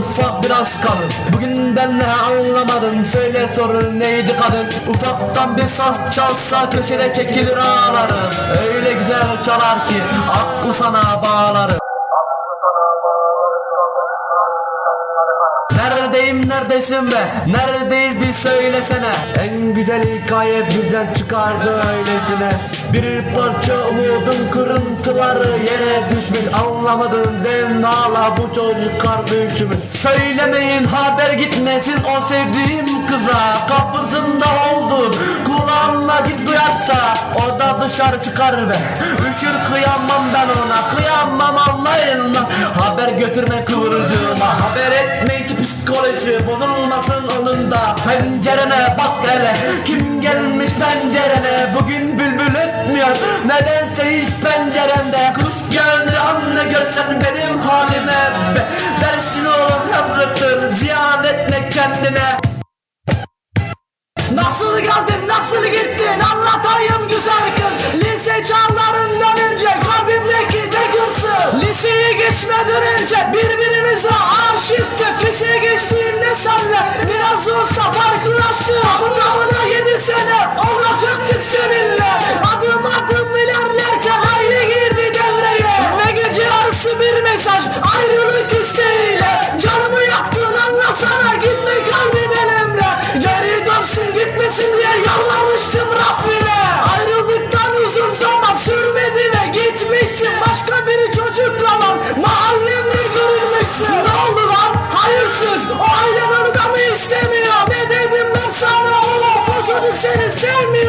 ufak biraz kalın. Bugün ben ne anlamadım söyle sorun neydi kadın? Ufaktan bir saz çalsa köşede çekilir ağlarım. Öyle güzel çalar ki aklı sana bağlarım. Neredeyim neredesin be? Neredeyiz bir söylesene. En güzel hikaye birden çıkardı öylesine Bir parça umudun kırıntıları yere düşmüş Anlamadın değil mi hala bu çocuk kardeşimiz Söylemeyin haber gitmesin o sevdiğim kıza. Kapısında oldum kulağımla git duyarsa O da dışarı çıkar ve Üşür. Kıyamam ben ona Kıyamam anlayın lan Haber götürme kıvırcığıma Haber etmeyin ki psikoloji bozulmasın onun da Pencerene bak hele Kim gelmiş pencerene? Bugün bülbül ötmüyor Nedense hiç penceremde Kuş geldi anne görsen benim halime Dersin oğlum yazıktır Ziyan etme kendine. Nasıl geldin nasıl gittin? Anlatayım güzel kız. Lise çağlarından önce kalbimdeki de gülsün. Liseyi geçmeden önce birbirimize Você é não